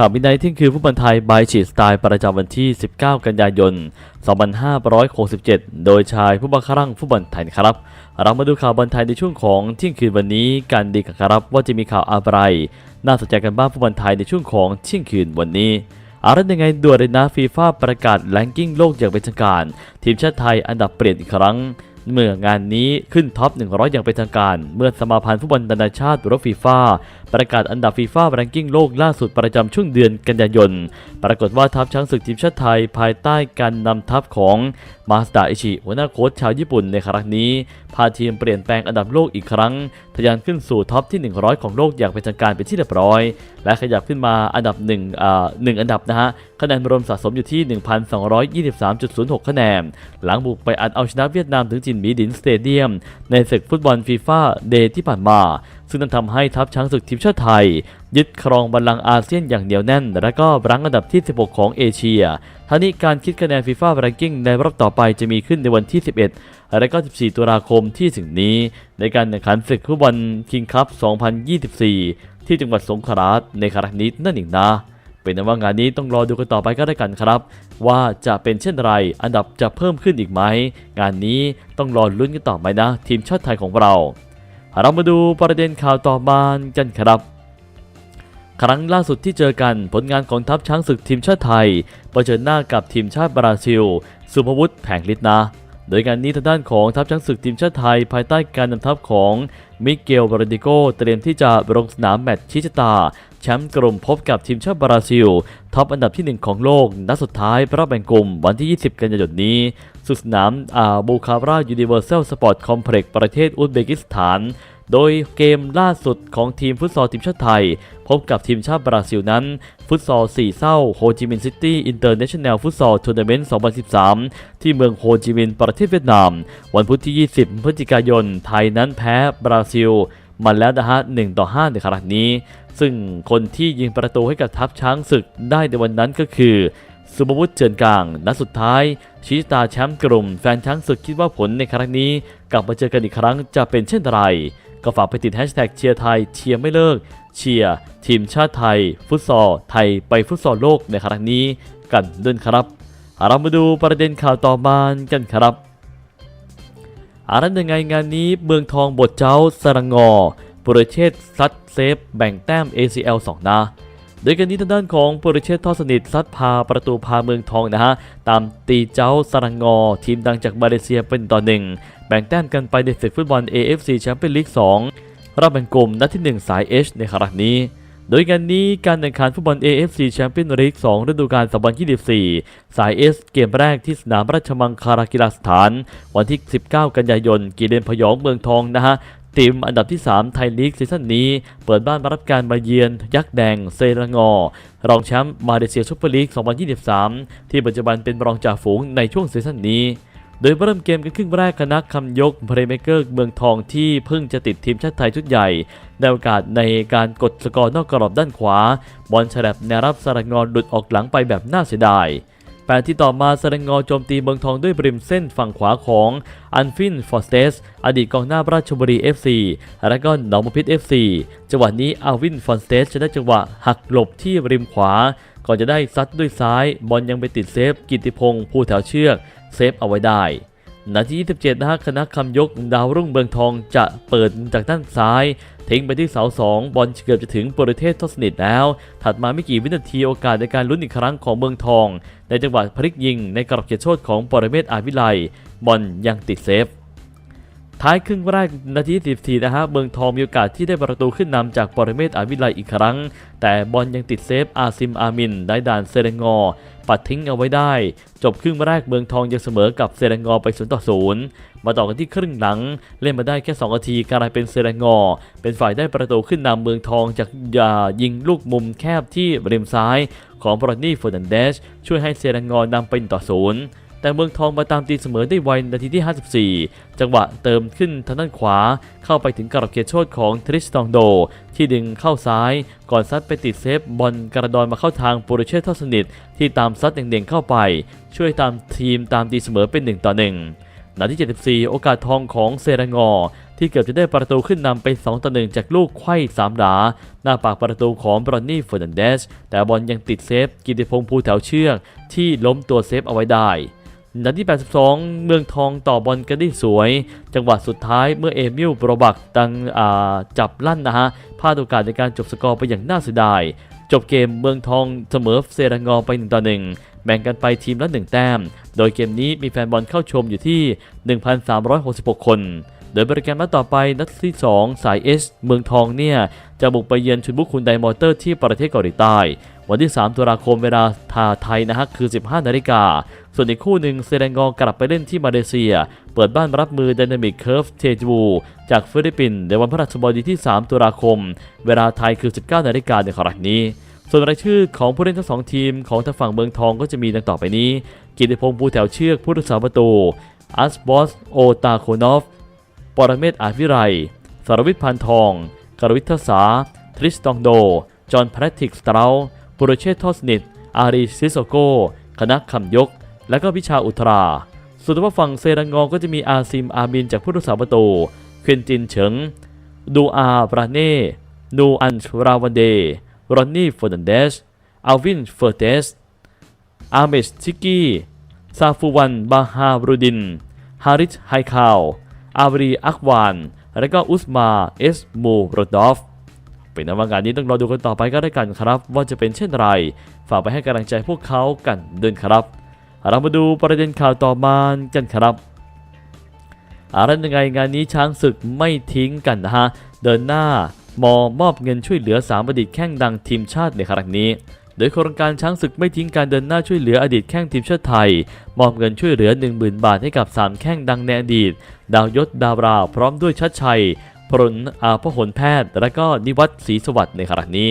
ข่าวมินไนที่คือฟุตบอลไทยบายฉีดสไตล์ประจำวันที่ 19 กันยายน 2567 โดยชายผู้บังคับรังฟุตบอลไทยครับ เรามาดูข่าวบอลไทยในช่วงของเที่ยงคืนวันนี้กันดีกันครับว่าจะมีข่าวอะไร น่าสนใจกันบ้างฟุตบอลไทยในช่วงของเที่ยงคืนวันนี้อะไรยังไงด่วนเลยนะฟีฟ่าประกาศแรงกิ้งโลกอย่างเป็นทางการ ทีมชาติไทยอันดับเปลี่ยนอีกครั้ง เมื่องานนี้ขึ้นท็อป 100 อย่างเป็นทางการ เมื่อสมาพันธ์ฟุตบอลนานาชาติหรือฟีฟ่าประกาศอันดับฟีฟ่าแรงกิ้งโลกล่าสุดประจำช่วงเดือนกันยายน ปรากฏว่าทัพช้างศึกทีมชาติไทย ภายใต้การนำทัพของมาสดาอิชิหัวหน้าโค้ชชาวญี่ปุ่นในครั้งนี้ พาทีมเปลี่ยนแปลงอันดับโลกอีกครั้ง ทะยานขึ้นสู่ท็อปที่ 100 ของโลกอย่างเป็นทางการเป็นที่เรียบร้อย และขยับขึ้นมาอันดับ1อ่า1อันดับนะฮะ คะแนนรวมสะสมอยู่ที่ 1,223.06 คะแนน หลังบุกไปอัดเอาชนะเวียดนามถึงจินหมีดินสเตเดียม ในศึกฟุตบอลฟีฟ่าเดย์ที่ผ่านมา ซึ่งนั่นทำให้ทัพช้างศึกทีมชาติไทย ยึดครองบัลลังก์อาเซียนอย่างเหนียวแน่น และก็รั้งอันดับที่ 16 ของเอเชียทั้งนี้การคิดคะแนนฟีฟ่าแรงกิ้งในรอบต่อไปจะมีขึ้นในวันที่ 11 และก็ 14 ตุลาคมที่ถึงนี้ ในการแข่งขันศึกฟุตบอลคิงคัพ 2024 ที่จังหวัดสงขลาในครั้งนี้นั่นเองนะ เป็นนว่างานนี้ต้องรอดูกันต่อไปก็ได้กันครับ ว่าจะเป็นเช่นไร อันดับจะเพิ่มขึ้นอีกไหม งานนี้ต้องรอลุ้นกันต่อไปนะ ทีมชาติไทยของเรา เรามาดูประเด็นข่าวต่อมากันครับครั้งล่าสุดที่เจอกันผลงานของทัพช้างศึกทีมชาติไทยเผชิญหน้ากับทีมชาติบราซิล สุภวุฒิแผงฤทธิ์นะ โดยการนี้ทางด้านของทัพช้างศึกทีมชาติไทย ภายใต้การนำทัพของมิเกลบราดิโกเตรียมที่จะลงสนามแมตช์ชิชตา แชมป์กลุ่มพบกับทีมชาติบราซิล ท็อปอันดับที่ 1 ของโลก นัดสุดท้ายรอบแบ่งกลุ่มวันที่ 20 กันยายนนี้สุดสนามอาบูคารายูนิเวอร์แซลสปอร์ตคอมเพล็กซ์ประเทศอุซเบกิสถาน โดยเกมล่าสุดของทีมฟุตซอลทีมชาติไทย พบกับทีมชาติบราซิลนั้น ฟุตซอล4เศร้าโฮจิมินห์ซิตี้อินเตอร์เนชั่นแนลฟุตซอลทัวร์นาเมนต์2013 ที่เมืองโฮจิมินห์ประเทศเวียดนาม วันพุธที่ 20 พฤศจิกายนไทยนั้นแพ้บราซิล มาแล้วนะฮะ1ต่อ5ในครั้งนี้ ซึ่งคนที่ยิงประตูให้กับทัพช้างศึกได้ในวันนั้นก็คือสุภวุฒิเจินกลางนัดสุดท้ายชี้ตาแชมป์กลุ่มแฟนช้างศึกคิดว่าผลในครั้งนี้ กลับมาเจอกันอีกครั้งจะเป็นเช่นไร ก็ฝากไปติดแฮชแท็กเชียร์ไทยเชียร์ไม่เลิก เชียร์ทีมชาติไทย ฟุตซอลไทยไปฟุตซอลโลกในครั้งนี้ กันด้วยครับเรามาดูประเด็นข่าวต่อมากันครับ อารันยังไงงานนี้เมืองทองบทเจ้าสรังงอปุรเชษซัดเซฟ แบ่งแต้ม ACL 2 นะโดยกันนี้ทางด้านของปุรเชษทอดสนิทซัดพาประตูพาเมืองทองนะฮะ ตามตีเจ้าสรังงอ ทีมดังจากมาเลเซียเป็นต่อหนึ่งแบ่งแต้มกันไปในศึกฟุตบอล AFC แชมเปี้ยนลีก2รอบแบ่งกลุ่มนัดที่ 1 สาย H ในครั้งนี้ โดยงานนี้การแข่งขันฟุตบอล AFC แชมเปี้ยนลีก2ฤดูกาล2024 สาย S เกมแรกที่สนามราชมังคลากีฬาสถาน วันที่ 19 กันยายน กีเลนพยองเมืองทองนะฮะทีมอันดับที่ 3 ไทยลีกซีซั่นนี้ เปิดบ้านมารับการมาเยือน ยักษ์แดงเซรางอ รองแชมป์มาเลเซียซุปเปอร์ลีก 2023 ที่ปัจจุบันเป็นรองจ่าฝูงในช่วงซีซั่นนี้ โดยเริ่มเกมกันครึ่งแรกคณะคำยกเพลย์เมเกอร์เมืองทองที่เพิ่งจะติดทีมชาติไทยชุดใหญ่ได้โอกาสในการกดสกอร์นอกกรอบด้านขวา บอลฉลับแนวรับสรังงอนหลุดออกหลังไปแบบน่าเสียดายแปดที่ต่อมาสรังอโจมตีเมืองทองด้วยบริมเส้นฝั่งขวาของอันฟินฟอสเตสอดีตกองหน้าราชบุรี FC และก็หนองมพิษ FC จังหวะนี้อาวินฟอนสเตสจะได้จังหวะหักหลบที่ริมขวาก่อนจะได้ซัดด้วยซ้ายบอลยังไปติดเซฟกิติพงศ์ผู้แถวเชือกเซฟเอาไว้ได้นาที 27 นะฮะคณะคำยกดาวรุ่งเมืองทองจะเปิดจากด้านซ้าย ทิ้งไปที่เสาสองบอลเกือบจะถึงปรเทศทศนิตแล้ว ถัดมาไม่กี่วินาทีโอกาสในการลุ้นอีกครั้งของเมืองทอง ในจังหวะพลิกยิงในกรอบเขตโทษของปรเมศอาวิไลบอลยังติดเซฟ ท้ายครึ่งแรกนาที 14 นะฮะ เมืองทองมีโอกาสที่ได้ประตูขึ้นนำจากปรเมศอาวิไลอีกครั้ง แต่บอลยังติดเซฟอาซิมอามินได้ด่านเซเรงงอปัดทิ้งเอาไว้ได้ จบครึ่งแรกเมืองทองยังเสมอกับเซเรงงอไป0ต่อ0มาต่อกันที่ครึ่งหลัง เล่นมาได้แค่ 2 นาทีกลายเป็นเซเรงงอเป็นฝ่ายได้ประตูขึ้นนำเมืองทองจากยายิงลูกมุมแคบที่ริมซ้าย ของบรอนนี่เฟอร์นันเดสช่วยให้เซเรงงอนำเป็นต่อศูนย์ แต่เมืองทองมาตามตีเสมอได้ไวนาทีที่ 54 จังหวะเติมขึ้นทางด้านขวา เข้าไปถึงกรอบเขตโทษของทริสตองโด ที่ดึงเข้าซ้าย ก่อนซัดไปติดเซฟบอลกระดอนมาเข้าทางโปรเชตทอดสนิท ที่ตามซัดเด่งๆเข้าไป ช่วยตามทีมตามตีเสมอเป็น 1 ต่อ 1 นาที 74 โอกาสทองของเซรางอ ที่เกือบจะได้ประตูขึ้นนำไป 2 ต่อ 1 จากลูกไขว้สามหลาหน้าปากประตูของบรอนนี่เฟอร์นันเดสแต่บอลยังติดเซฟกิติพงษ์ภูแถวเชือกที่ล้มตัวเซฟเอาไว้ได้ นาที 82 เมืองทองต่อบอลกันได้สวย จังหวะสุดท้ายเมื่อเอมิลโปรบักตังจับลั่นนะฮะพลาดโอกาสในการจบสกอร์ไปอย่างน่าเสียดาย จบเกมเมืองทองเสมอเซรางอไป1ต่อ1แบ่งกันไปทีมละ 1 แต้ม โดยเกมนี้มีแฟนบอลเข้าชมอยู่ที่ 1,366 คน ดยบริการนัดต่อไปนัดที่ 2 สาย S เมืองทองเนี่ย จะบุกไปเยือนชุนบุกคุณไดมอเตอร์ที่ประเทศเกาหลีใต้ วันที่ 3 ตุลาคมเวลาทาไทยนะฮะคือ 15 นาฬิกา ส่วนอีกคู่หนึ่งเซเรงองกลับไปเล่นที่มาเลเซีย เปิดบ้านรับมือ Dynamic Curve เทจูจากฟิลิปปินส์ในวันพฤหัสบดีที่ 3 ตุลาคม เวลาไทยคือ 19 นาฬิกาในครั้งนี้ส่วนรายชื่อของผู้เล่นทั้งสองทีมของทางฝั่งเมืองทองก็จะมีดังต่อไปนี้ กิติพงษ์ภูแถวเชือกผู้รักษาประตูอัสบอส โอตาโคนอฟ ปรเมศอาจวิไรสรวิทย์พันทอง กรวิททศาทริสตองโด จอห์นแพทริกสตราปุโรเชษทอสนิตอารีซิโซโก คณะคำยก และก็วิชาอุทรา ส่วนฝั่งเซรังงองก็จะมีอาซิมอาบินจากผู้รักษาประตู เควินจินเฉิง ดูอาบราเน่ นูอันชราวันเด รอนนี่เฟอร์นันเดสอัลวินเฟอร์เตส อาเมชชิกกี้ ซาฟูวัน บาฮาบรูดิน ฮาริชไฮคาว อาบรีอักวาน และก็อุสมาเอสมูโรดอฟ เป็นนว่างานนี้ต้องรอดูกันต่อไปก็ได้กันครับ ว่าจะเป็นเช่นไร ฝากไปให้กำลังใจพวกเขากันเดินครับ เรามาดูประเด็นข่าวต่อมากันครับอะไรยังไงงานนี้ช้างศึกไม่ทิ้งกันนะฮะ เดินหน้ามอมอบเงินช่วยเหลือสามอดีตแข้งดังทีมชาติในครั้งนี้ โดยโครงการช้างศึกไม่ทิ้งการเดินหน้าช่วยเหลืออดีตแข้งทีมชาติไทย มอบเงินช่วยเหลือ 10,000 บาทให้กับ 3 แข้งดังในอดีต ดาวยศดาวราพร้อมด้วยชัดชัยพลอาพหลแพทย์ และก็นิวัฒน์ศรีสวัสดิ์ในครั้งนี้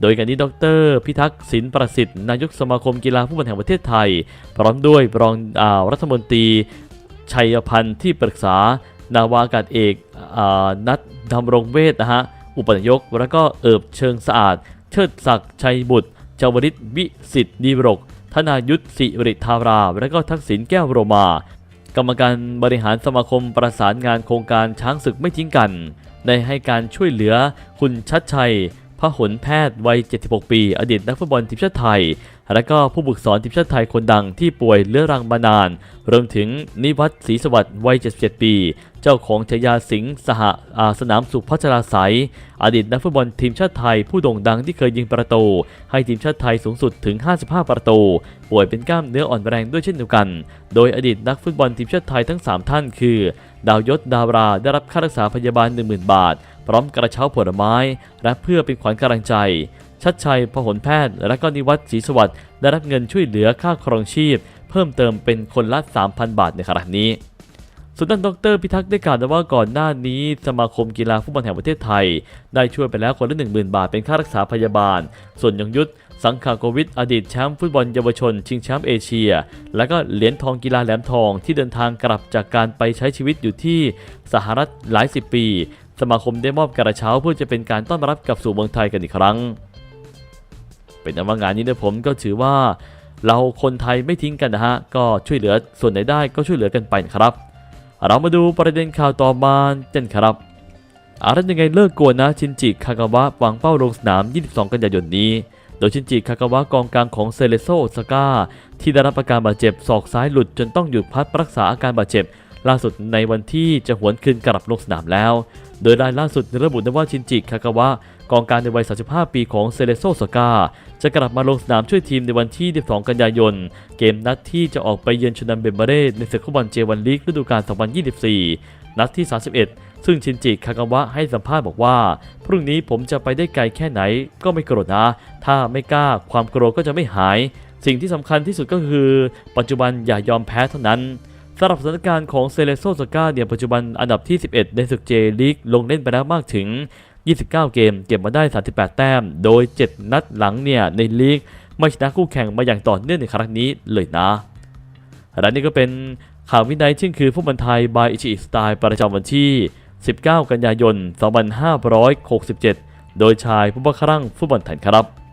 โดยการนี้ดร พิทักษ์สินประสิทธิ์นายกสมาคมกีฬาฟุตบอลแห่งประเทศไทย พร้อมด้วยรองอารัฐมนตรี ชัยพันธ์ที่ปรึกษา นาวากาศเอกอานัทดำรงเวทนะฮะ อุปนายก แล้วก็เอิบเชิงสะอาด เชิดศักดิ์ชัยบุตร ชาวริตวิสิทธิ์ดีบรก ธนายุทธสิริธารา และก็ทักษิณแก้วโรมา กรรมการบริหารสมาคมประสานงานโครงการช้างศึกไม่ทิ้งกัน ได้ให้การช่วยเหลือคุณชัดชัยพหลแพทย์วัย 76 ปี อดีตนักฟุตบอลทีมชาติไทย และก็ผู้ฝึกสอนทีมชาติไทยคนดังที่ป่วยเรื้อรังมานาน รวมถึงนิวัฒน์ศรีสวัสดิ์วัย 77 ปี เจ้าของฉายาสิงห์สหาสนามสุขพัชราไสยอดีตนักฟุตบอลทีมชาติไทยผู้โด่งดังที่เคยยิงประตู ให้ทีมชาติไทยสูงสุดถึง 55 ประตู ป่วยเป็นกล้ามเนื้ออ่อนแรงด้วยเช่นเดียวกัน โดยอดีตนักฟุตบอลทีมชาติไทยทั้ง 3 ท่านคือ ดาวยศดาวราได้รับค่ารักษาพยาบาล 10,000 บาท พร้อมกระเช้าผลไม้ และเพื่อเป็นขวัญกำลังใจชัดชัยพหลแพทย์ และก็นิวัฒน์ศรีสวัสดิ์ได้รับเงินช่วยเหลือค่าครองชีพ เพิ่มเติมเป็นคนละ 3,000 บาทในขณะนี้ส่วนด้านดรพิทักษ์ได้กล่าวว่าก่อนหน้านี้ สมาคมกีฬาฟุตบอลแห่งประเทศไทย ได้ช่วยไปแล้วคนละ 10,000 บาทเป็นค่ารักษาพยาบาล ส่วนยงยุทธสังขาโกวิทอดีตแชมป์ฟุตบอลเยาวชน ชิงแชมป์เอเชีย และก็เหรียญทองกีฬาแหลมทองที่เดินทางกลับจากการไปใช้ชีวิตอยู่ที่สหรัฐหลายสิบปี สมาคมได้มอบกระเช้าเพื่อจะเป็นการต้อนรับกลับสู่เมืองไทยกันอีกครั้ง เป็นอันว่างานนี้นี่ยผมก็ถือว่าเราคนไทยไม่ทิ้งกันนะฮะ ก็ช่วยเหลือส่วนไหนได้ก็ช่วยเหลือกันไปนะครับ เรามาดูประเด็นข่าวต่อมากันครับอะไรยังไงเลิกกวนนะชินจิคากาวะวางเป้าลงสนาม 22 กันยายนนี้ โดยชินจิคากาวะกองกลางของเซเลโซโอซาก้าที่ได้รับอาการบาดเจ็บศอกซ้ายหลุดจนต้องหยุดพักรักษาอาการบาดเจ็บ ล่าสุดในวันที่จะหวนคืนกลับลงสนามแล้ว โดยรายล่าสุดระบุว่าชินจิคากาวะกองกลางในวัย 35 ปีของเซเลโซโอซาก้าจะกลับมาลงสนามช่วยทีมในวันที่ 12 กันยายน เกมนัดที่จะออกไปเยือนชนันเบมเบเร่ในศึกฟุตบอลเจวันลีกฤดูกาล 2024 นัดที่ 31 ซึ่งชินจิคากาวะให้สัมภาษณ์บอกว่า พรุ่งนี้ผมจะไปได้ไกลแค่ไหนก็ไม่โกรธนะ ถ้าไม่กล้าความโกรธก็จะไม่หาย สิ่งที่สำคัญที่สุดก็คือ ปัจจุบันอย่ายอมแพ้เท่านั้น สำหรับสถานการณ์ของเซเลโซสกาเนี่ยปัจจุบันอันดับที่ 11 ในศึกเจลีกลงเล่นไปแล้วมากถึง 29 เกม เก็บมาได้ 38 แต้ม โดย 7 นัดหลังเนี่ยในลีกไม่ชนะคู่แข่งมาอย่างต่อเนื่องในครั้งนี้เลยนะและนี่ก็เป็นข่าววินัยเที่ยงคืนฟุตบอลไทยบายอิชิสไตล์ประจำวันที่ 19 กันยายน 2567 โดยชายผู้บังคับฟุตบอลไทยครับ